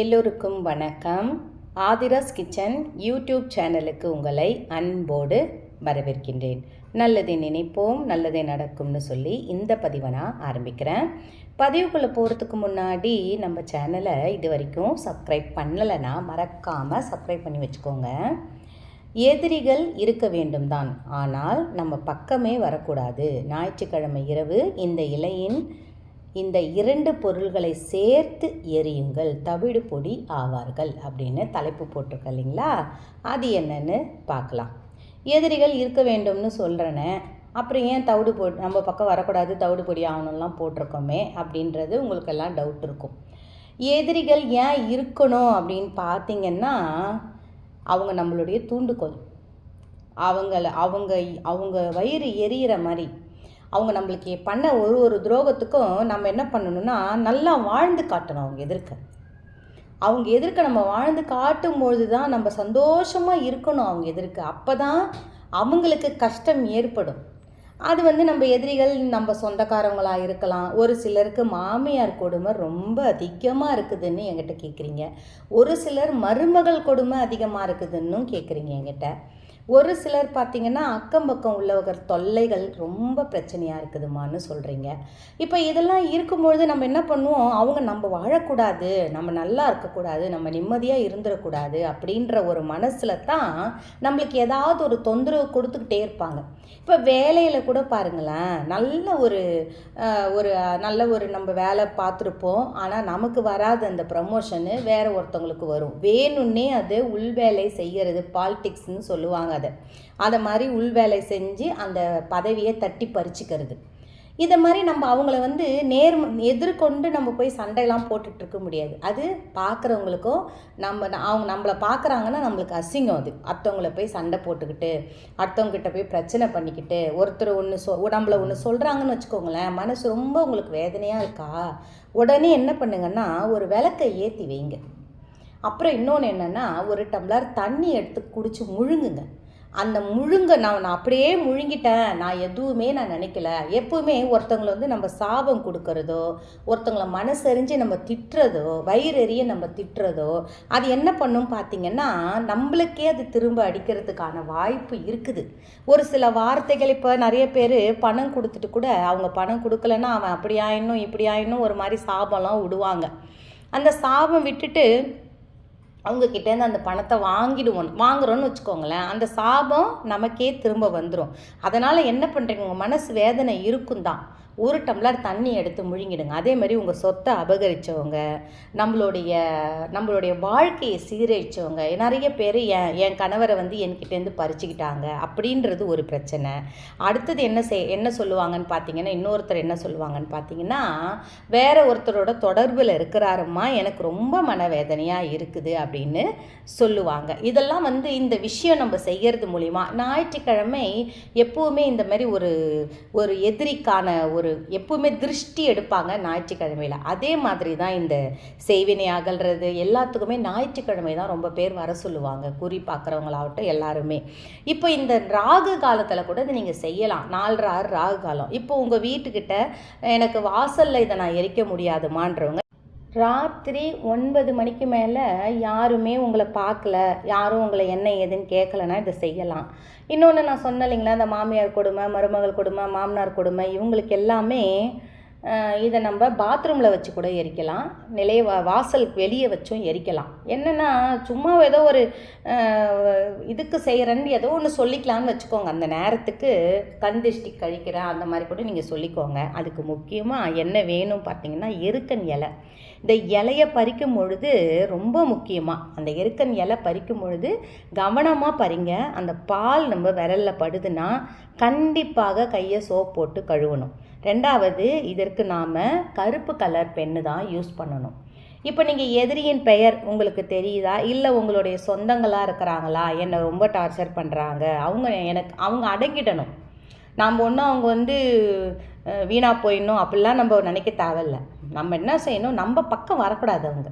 எல்லோருக்கும் வணக்கம். Aadhira's kitchen YouTube சேனலுக்கு உங்களை அன்போடு வரவேற்கின்றேன். நல்லதை நினைப்போம் நல்லதே நடக்கும்னு சொல்லி இந்த பதிவை நான் ஆரம்பிக்கிறேன். பதிவுக்குள்ளே போகிறதுக்கு முன்னாடி நம்ம சேனலை இது வரைக்கும் சப்ஸ்கிரைப் பண்ணலைன்னா மறக்காமல் சப்ஸ்கிரைப் பண்ணி வச்சுக்கோங்க. எதிரிகள் இருக்க வேண்டும் தான். ஆனால் நம்ம பக்கமே வரக்கூடாது. ஞாயிற்றுக்கிழமை இரவு இந்த இலையின் இந்த இரண்டு பொருள்களை சேர்த்து எரியுங்கள் தவிடு பொடி ஆவார்கள் அப்படின்னு தலைப்பு போட்டிருக்க இல்லைங்களா? அது என்னன்னு பார்க்கலாம். எதிரிகள் இருக்க வேண்டும்னு சொல்கிறேனே அப்புறம் ஏன் தவிடு பொ நம்ம பக்கம் வரக்கூடாது தவிடு பொடி ஆகணும்லாம் போட்டிருக்கோமே அப்படின்றது உங்களுக்கெல்லாம் டவுட் இருக்கும். எதிரிகள் ஏன் இருக்கணும் அப்படின்னு பார்த்தீங்கன்னா அவங்க நம்மளுடைய தூண்டுகோல். அவங்கள அவங்க அவங்க வயிறு எரியிற மாதிரி அவங்க நம்மளுக்கு பண்ண ஒரு ஒரு துரோகத்துக்கும் நம்ம என்ன பண்ணணும்னா நல்லா வாழ்ந்து காட்டணும் அவங்க எதிர்க்க. அவங்க எதிர்க்க நம்ம வாழ்ந்து காட்டும்பொழுது தான் நம்ம சந்தோஷமாக இருக்கணும் அவங்க எதிர்க்க. அப்போ தான் அவங்களுக்கு கஷ்டம் ஏற்படும். அது வந்து நம்ம எதிரிகள் நம்ம சொந்தக்காரவங்களாக இருக்கலாம். ஒரு சிலருக்கு மாமியார் கொடுமை ரொம்ப அதிகமாக இருக்குதுன்னு என்கிட்ட கேட்குறீங்க ஒரு சிலர் மருமகள் கொடுமை அதிகமாக இருக்குதுன்னும் கேட்குறீங்க என்கிட்ட. ஒரு சிலர் பார்த்தீங்கன்னா அக்கம் பக்கம் உள்ளவர்கள் தொல்லைகள் ரொம்ப பிரச்சனையாக இருக்குதுமான்னு சொல்கிறீங்க இப்போ இதெல்லாம் இருக்கும்பொழுது நம்ம என்ன பண்ணுவோம்? அவங்க நம்ம வாழக்கூடாது நம்ம நல்லா இருக்கக்கூடாது நம்ம நிம்மதியாக இருந்துடக்கூடாது அப்படின்ற ஒரு மனசில் தான் நம்மளுக்கு ஏதாவது ஒரு தொந்தரவு கொடுத்துக்கிட்டே இருப்பாங்க. இப்போ வேலையில் கூட பாருங்களேன் நல்ல ஒரு ஒரு நல்ல ஒரு நம்ம வேலை பார்த்துருப்போம். ஆனால் நமக்கு வராத அந்த ப்ரமோஷனு வேறு ஒருத்தவங்களுக்கு வரும். வேணும்னே அது உள்வேலை செய்கிறது பாலிடிக்ஸ்னு சொல்லுவாங்க. அதை அதை மாதிரி உள் வேலை செஞ்சு அந்த பதவியை தட்டி பறிச்சுக்கிறது. இதை மாதிரி நம்ம அவங்கள வந்து நேர் எதிர்கொண்டு நம்ம போய் சண்டையெல்லாம் போட்டுட்டு இருக்க முடியாது. அது பார்க்குறவங்களுக்கும் நம்ம அவங்க நம்மளை பார்க்குறாங்கன்னா நம்மளுக்கு அசிங்கம் அது. அடுத்தவங்கள போய் சண்டை போட்டுக்கிட்டு அடுத்தவங்ககிட்ட போய் பிரச்சனை பண்ணிக்கிட்டு ஒருத்தர் ஒன்று சொ நம்மளை ஒன்று சொல்கிறாங்கன்னு வச்சுக்கோங்களேன் மனசு ரொம்ப உங்களுக்கு வேதனையாக இருக்கா? உடனே என்ன பண்ணுங்கன்னா ஒரு விளக்கை ஏற்றி வைங்க. அப்புறம் இன்னொன்று என்னென்னா ஒரு டம்ளர் தண்ணி எடுத்து குடிச்சு முழுங்குங்க. அந்த முழுங்க நான் நான் அப்படியே முழுங்கிட்டேன். நான் எதுவுமே நான் நினைக்கல. எப்போவுமே ஒருத்தவங்களை வந்து நம்ம சாபம் கொடுக்கறதோ ஒருத்தவங்கள மனசறிஞ்சு நம்ம திட்டுறதோ வயிறெறிய நம்ம திட்டுறதோ அது என்ன பண்ணும் பார்த்தீங்கன்னா நம்மளுக்கே அது திரும்ப அடிக்கிறதுக்கான வாய்ப்பு இருக்குது. ஒரு சில வார்த்தைகள் இப்போ நிறைய பேர் பணம் கொடுத்துட்டு கூட அவங்க பணம் கொடுக்கலன்னா அவன் அப்படி ஆயிடணும் இப்படி ஆயிடணும் ஒரு மாதிரி சாபம்லாம் விடுவாங்க. அந்த சாபம் விட்டுட்டு அவங்க கிட்டேருந்து அந்த பணத்தை வாங்கிடுவோம் வாங்குறோன்னு வச்சுக்கோங்களேன் அந்த சாபம் நமக்கே திரும்ப வந்துடும் அதனால் என்ன பண்ணுறீங்க உங்கள் மனசு வேதனை இருக்கும் தான் ஒரு டம்ளர் தண்ணி எடுத்து முழுங்கிடுங்க. அதே மாதிரி உங்கள் சொத்தை அபகரித்தவங்க நம்மளுடைய நம்மளுடைய வாழ்க்கையை சீரழித்தவங்க நிறைய பேர் என் என் கணவரை வந்து என்கிட்டேருந்து பறிச்சுக்கிட்டாங்க அப்படின்றது ஒரு பிரச்சனை. அடுத்தது என்ன செய் என்ன சொல்லுவாங்கன்னு பார்த்தீங்கன்னா இன்னொருத்தர் என்ன சொல்லுவாங்கன்னு பார்த்தீங்கன்னா வேற ஒருத்தரோட தொடர்பில் இருக்கிறாருமா எனக்கு ரொம்ப மனவேதனையாக இருக்குது அப்படின்னு சொல்லுவாங்க. இதெல்லாம் வந்து இந்த விஷயம் நம்ம செய்கிறது மூலிமா ஞாயிற்றுக்கிழமை எப்போவுமே இந்த மாதிரி ஒரு ஒரு எதிரிக்கான ஒரு எப்பவுமே திருஷ்டி எடுப்பாங்க ஞாயிற்றுக்கிழமையில். அதே மாதிரி தான் இந்த செய்வினை அகல்றது எல்லாத்துக்குமே ஞாயிற்றுக்கிழமை தான் ரொம்ப பேர் வர சொல்லுவாங்க. குறி பார்க்குறவங்களாகட்டும் எல்லாருமே. இப்போ இந்த ராகு காலத்தில் கூட இதை நீங்கள் செய்யலாம். நாலு ஆறு ராகு காலம். இப்போ உங்கள் வீட்டுக்கிட்ட எனக்கு வாசலில் இதை நான் எரிக்க முடியாதுமான்றவங்க ராத்திரி ஒன்பது மணிக்கு மேலே யாருமே உங்களை பார்க்கல. யாரும் உங்களை என்ன ஏதுன்னு கேட்கலன்னா இதை செய்யலாம். இன்னொன்று நான் சொன்னேன் இல்லைங்களா இந்த மாமியார் கொடுமை மருமகள் கொடுமை மாமனார் கொடுமை இவங்களுக்கு எல்லாமே இதை நம்ம பாத்ரூமில் வச்சு கூட எரிக்கலாம். நிலைய வா வாசல் வெளியே வச்சும் எரிக்கலாம். என்னென்னா சும்மா ஏதோ ஒரு இதுக்கு செய்கிறேன்னு ஏதோ ஒன்று சொல்லிக்கலாம்னு வச்சுக்கோங்க. அந்த நேரத்துக்கு கந்திஷ்டி கழிக்கிறேன் அந்த மாதிரி கூட நீங்கள் சொல்லிக்கோங்க. அதுக்கு முக்கியமாக என்ன வேணும் பார்த்தீங்கன்னா எருக்கன் இலை. இந்த இலையை பறிக்கும் பொழுது ரொம்ப முக்கியமாக அந்த எருக்கன் இலை பறிக்கும் பொழுது கவனமாக பறிங்க. அந்த பால் நம்ம விரலில் படுதுன்னா கண்டிப்பாக கையை சோப் போட்டு கழுவணும். ரெண்டாவது இதற்கு நாம் கருப்பு கலர் பென்னு தான் யூஸ் பண்ணணும். இப்போ நீங்கள் எதிரியின் பெயர் உங்களுக்கு தெரியுதா? இல்லை உங்களுடைய சொந்தங்களாக இருக்கிறாங்களா? என்னை ரொம்ப டார்ச்சர் பண்ணுறாங்க அவங்க எனக்கு அவங்க அடங்கிடணும். நாம் ஒன்றும் அவங்க வந்து வீணாக போயிடணும். அப்படிலாம் நம்ம நினைக்க தேவையில்ல. நம்ம என்ன செய்யணும்? நம்ம பக்கம் வரக்கூடாது அவங்க.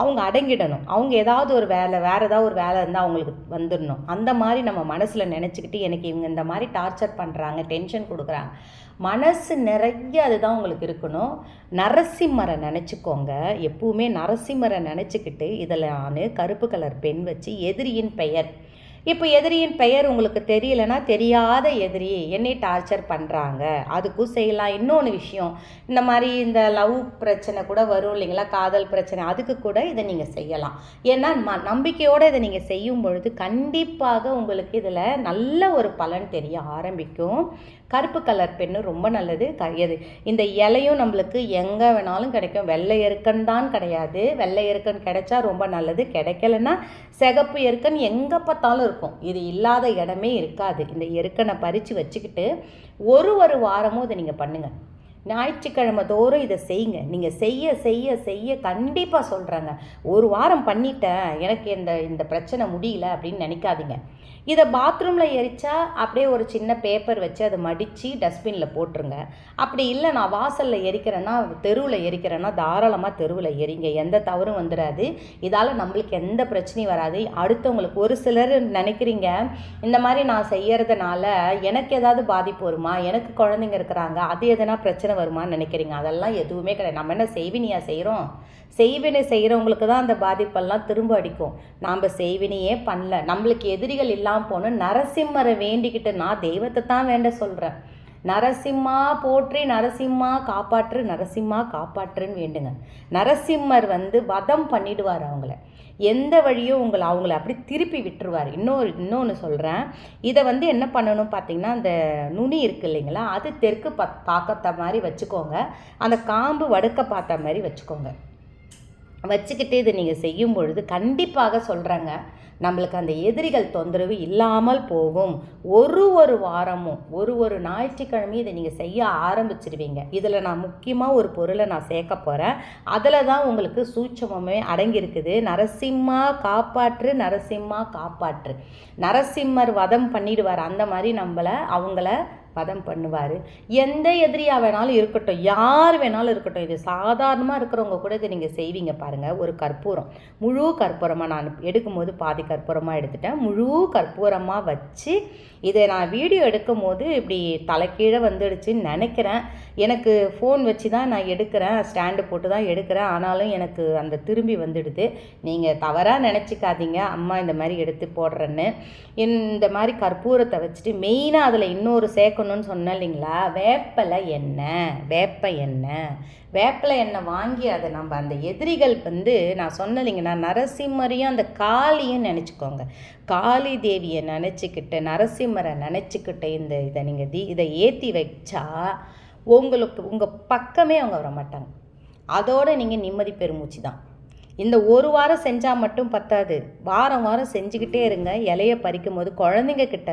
அவங்க அடங்கிடணும். அவங்க ஏதாவது ஒரு வேலை வேறு ஏதாவது ஒரு வேலை இருந்தால் அவங்களுக்கு வந்துடணும். அந்த மாதிரி நம்ம மனசில் நினச்சிக்கிட்டு எனக்கு இவங்க இந்த மாதிரி டார்ச்சர் பண்ணுறாங்க டென்ஷன் கொடுக்குறாங்க. மனசு நிறைய அதுதான் உங்களுக்கு இருக்கணும். நரசிம்மரை நினச்சிக்கோங்க. எப்பவுமே நரசிம்மரை நினச்சிக்கிட்டு இதில் நான் கருப்பு கலர் பென் வச்சு எதிரியின் பெயர் இப்போ எதிரியின் பெயர் உங்களுக்கு தெரியலனா தெரியாத எதிரி என்னை டார்ச்சர் பண்ணுறாங்க அதுக்கும் செய்யலாம். இன்னொன்று விஷயம் இந்த மாதிரி இந்த லவ் பிரச்சனை கூட வரும் இல்லைங்களா? காதல் பிரச்சனை அதுக்கு கூட இதை நீங்கள் செய்யலாம். ஏன்னா ம நம்பிக்கையோடு இதை நீங்கள் செய்யும் பொழுது கண்டிப்பாக உங்களுக்கு இதில் நல்ல ஒரு பலன் தெரிய ஆரம்பிக்கும். கருப்பு கலர் பெண்ணு ரொம்ப நல்லது. க எது இந்த இலையும் நம்மளுக்கு எங்கே வேணாலும் கிடைக்கும். வெள்ளை எருக்கன் தான் கிடையாது. வெள்ளை எருக்கன் கிடைச்சா ரொம்ப நல்லது. கிடைக்கலன்னா சிகப்பு எருக்கன் எங்கே பார்த்தாலும் இருக்கும். இது இல்லாத இடமே இருக்காது. இந்த எருக்கனை பறித்து வச்சுக்கிட்டு ஒரு ஒரு வாரமும் இதை நீங்கள் பண்ணுங்கள் ஞாயிற்றுக்கிழமை தோறும் இதை செய்யுங்க. நீங்கள் செய்ய செய்ய செய்ய கண்டிப்பாக சொல்கிறேங்க ஒரு வாரம் பண்ணிட்டேன். எனக்கு இந்த இந்த பிரச்சனை முடியல அப்படின்னு நினைக்காதீங்க. இதை பாத்ரூமில் எரிச்சா அப்படியே ஒரு சின்ன பேப்பர் வச்சு அதை மடித்து டஸ்ட்பினில் போட்டுருங்க. அப்படி இல்லை நான் வாசலில் எரிக்கிறேன்னா தெருவில் எரிக்கிறேன்னா தாராளமாக தெருவில் எரிங்க. எந்த தவறும் வந்துடாது இதால் நம்மளுக்கு எந்த பிரச்சனையும் வராது. அடுத்தவங்களுக்கு ஒரு சிலர் நினைக்கிறீங்க இந்த மாதிரி நான் செய்கிறதுனால எனக்கு ஏதாவது பாதிப்பு வருமா? எனக்கு குழந்தைங்க இருக்கிறாங்க. அது எதனா பிரச்சனை வருமான்னு நினைக்கிறீங்க? அதெல்லாம் எதுவுமே கிடையாது. நம்ம என்ன செய்வினியா செய்கிறோம் செய்வினை செய்கிறவங்களுக்கு தான் அந்த பாதிப்பெல்லாம் திரும்ப அடிக்கும். நாம் செய்வினையே பண்ணல. நம்மளுக்கு எதிரிகள் இல்லாமல் போகணும் நரசிம்மரை வேண்டிக்கிட்டு நான் தெய்வத்தை தான் வேண்ட சொல்கிறேன் நரசிம்மா போற்றி நரசிம்மா காப்பாற்று நரசிம்மா காப்பாற்றுன்னு வேண்டுங்க. நரசிம்மர் வந்து வதம் பண்ணிடுவார் அவங்கள. எந்த வழியும் உங்களை அவங்கள அப்படி திருப்பி விட்டுருவார். இன்னொரு இன்னொன்று சொல்கிறேன் இதை வந்து என்ன பண்ணணும் பார்த்தீங்கன்னா அந்த நுனி இருக்குது இல்லைங்களா அது தெற்கு ப பார்க்கத்த மாதிரி வச்சுக்கோங்க. அந்த காம்பு வடுக்க பார்த்த மாதிரி வச்சுக்கோங்க. வச்சுக்கிட்டு இதை நீங்கள் செய்யும் பொழுது கண்டிப்பாக சொல்கிறாங்க நம்மளுக்கு அந்த எதிரிகள் தொந்தரவு இல்லாமல் போகும். ஒரு ஒரு வாரமும் ஒரு ஒரு ஞாயிற்றுக்கிழமையும் இதை நீங்கள் செய்ய ஆரம்பிச்சிருவீங்க. இதில் நான் முக்கியமாக ஒரு பொருளை நான் சேர்க்க போகிறேன் அதில் தான் உங்களுக்கு சூட்சமே அடங்கியிருக்குது. நரசிம்மா காப்பாற்று நரசிம்மா காப்பாற்று. நரசிம்மர் வதம் பண்ணிடுவார். அந்த மாதிரி நம்மளை அவங்கள பதம் பண்ணுவார். எந்த எதிரியாக வேணாலும் இருக்கட்டும் யார் வேணாலும் இருக்கட்டும் இது சாதாரணமாக இருக்கிறவங்க கூட இதை நீங்கள் செய்வீங்க பாருங்கள் ஒரு கற்பூரம். முழு கற்பூரமாக நான் எடுக்கும்போது பாதி கற்பூரமாக எடுத்துட்டேன். முழு கற்பூரமாக வச்சு இதை நான் வீடியோ எடுக்கும் போது இப்படி தலைக்கீழே வந்துடுச்சுன்னு நினைக்கிறேன். எனக்கு ஃபோன் வச்சு தான் நான் எடுக்கிறேன் ஸ்டாண்டு போட்டு தான் எடுக்கிறேன். ஆனாலும் எனக்கு அந்த திரும்பி வந்துடுது. நீங்கள் தவறாக நினச்சிக்காதீங்க அம்மா இந்த மாதிரி எடுத்து போடுறேன்னு. இந்த மாதிரி கற்பூரத்தை வச்சுட்டு மெயினாக அதில் இன்னொரு சேர்க்கணும்னு சொன்னேன் இல்லைங்களா? வேப்பலை எண்ணெய் வேப்ப எண்ணெய். வேப்பலை எண்ணெய் வாங்கி அதை நம்ம அந்த எதிரிகள் வந்து நான் சொன்னலைங்க இல்லைங்கன்னா நரசிம்மரையும் அந்த காளியும் நினச்சிக்கோங்க. காளி தேவியை நினச்சிக்கிட்டு நரசிம்மரை நினச்சிக்கிட்டு இந்த இதை நீங்கள் தி இதை ஏற்றி வச்சா உங்களுக்கு உங்கள் பக்கமே அவங்க வர மாட்டாங்க அதோடு நீங்கள் நிம்மதி பெருமூச்சு தான். இந்த ஒரு வாரம் செஞ்சால் மட்டும் பத்தாது. வாரம் வாரம் செஞ்சுக்கிட்டே இருங்க. இலையை பறிக்கும் போது குழந்தைங்க கிட்ட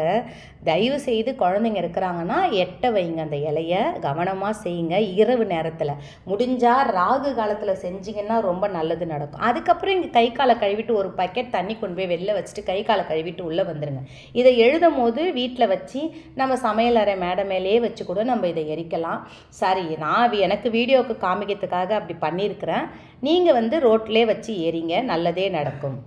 தயவு செய்து குழந்தைங்க இருக்கிறாங்கன்னா எட்ட வைங்க அந்த இலையை. கவனமாக செய்யுங்க. இரவு நேரத்தில். முடிஞ்சால் ராகு காலத்தில் செஞ்சிங்கன்னா ரொம்ப நல்லது நடக்கும். அதுக்கப்புறம் இங்கே கை காலை கழுவிட்டு ஒரு பக்கெட் தண்ணி கொண்டு போய் வெளில வச்சுட்டு கை காலை கழுவிட்டு உள்ளே வந்துடுங்க இதை எழுதும் போது வீட்டில் வச்சு நம்ம சமையல் அறை மேடை மேலேயே வச்சு கூட நம்ம இதை எரிக்கலாம். சரி நான் எனக்கு வீடியோவுக்கு காமிக்கிறதுக்காக அப்படி பண்ணியிருக்கிறேன். நீங்கள் வந்து ரோட்லேயே வச்சு ஏறிங்க நல்லதே நடக்கும்.